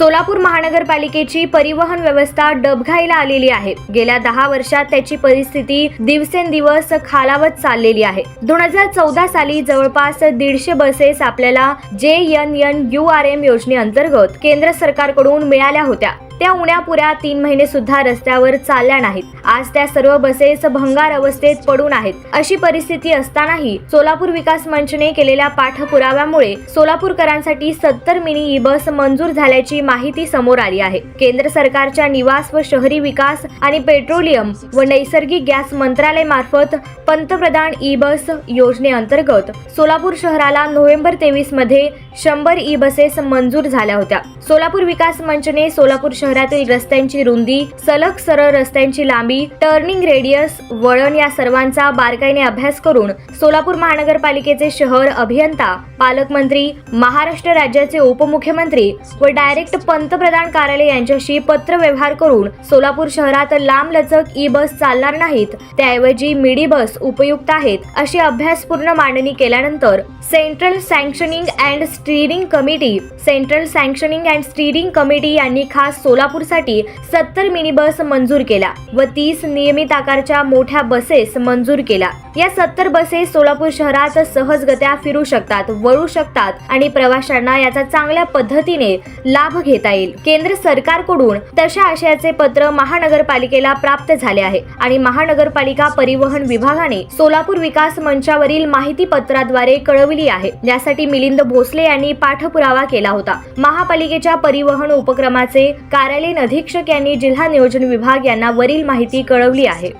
सोलापूर महानगरपालिकेची परिवहन व्यवस्था डबघाईला आलेली आहे. गेल्या दहा वर्षात त्याची परिस्थिती दिवसेंदिवस खालावत चाललेली आहे. दोन हजार चौदा साली जवळपास दीडशे बसेस आपल्याला J N N U R M योजनेअंतर्गत केंद्र सरकारकडून मिळाल्या होत्या. त्या उण्यापुऱ्या तीन महिने सुद्धा रस्त्यावर चालल्या नाहीत. आज त्या सर्व बसेस भंगार अवस्थेत पडून आहेत. अशी परिस्थिती असतानाही सोलापूर विकास मंचने केलेल्या पाठपुराव्यामुळे सोलापूरकरांसाठी सत्तर मिनी ई बस मंजूर झाल्याची माहिती समोर आली आहे. केंद्र सरकारच्या निवास व शहरी विकास आणि पेट्रोलियम व नैसर्गिक गॅस मंत्रालय मार्फत पंतप्रधान ई बस योजनेअंतर्गत सोलापूर शहराला नोव्हेंबर तेवीसमध्ये शंभर ई बसेस मंजूर झाल्या होत्या. सोलापूर विकास मंचने सोलापूर शहर शहरातील रस्त्यांची रुंदी सलग सरळ रस्त्यांची लांबी टर्निंग रेडियस वळण या सर्वांचा बारकाईने अभ्यास करून सोलापूर महानगरपालिकेचे शहर अभियंता पालकमंत्री महाराष्ट्र राज्याचे उपमुख्यमंत्री व डायरेक्ट पंतप्रधान कार्यालय यांच्याशी पत्र व्यवहार करून सोलापूर शहरात लांब लचक ई बस चालणार नाहीत त्याऐवजी मिडी बस उपयुक्त आहेत अशी अभ्यासपूर्ण मांडणी केल्यानंतर central sanctioning and steering committee central sanctioning and steering committee यांनी खास सोलापूरसाठी सत्तर मिनी बस मंजूर केल्या व तीस नियमित आकारच्या मोठ्या बसेस मंजूर केल्या. या सत्तर बसेस सोलापूर शहरात सहजगत्या फिरू शकतात वळू शकतात आणि प्रवाशांना याचा चांगल्या पद्धतीने लाभ घेता येईल. केंद्र सरकारकडून तशा आशयाचे पत्र महानगरपालिकेला प्राप्त झाले आहे आणि महानगरपालिका परिवहन विभागाने सोलापूर विकास मंचावरील माहिती पत्राद्वारे कळविली आहे. यासाठी मिलिंद भोसले यांनी पाठपुरावा केला होता. महापालिकेच्या परिवहन उपक्रमाचे कार्यालयीन अधीक्षक यांनी जिल्हा नियोजन विभाग यांना वरील माहिती कळवली आहे.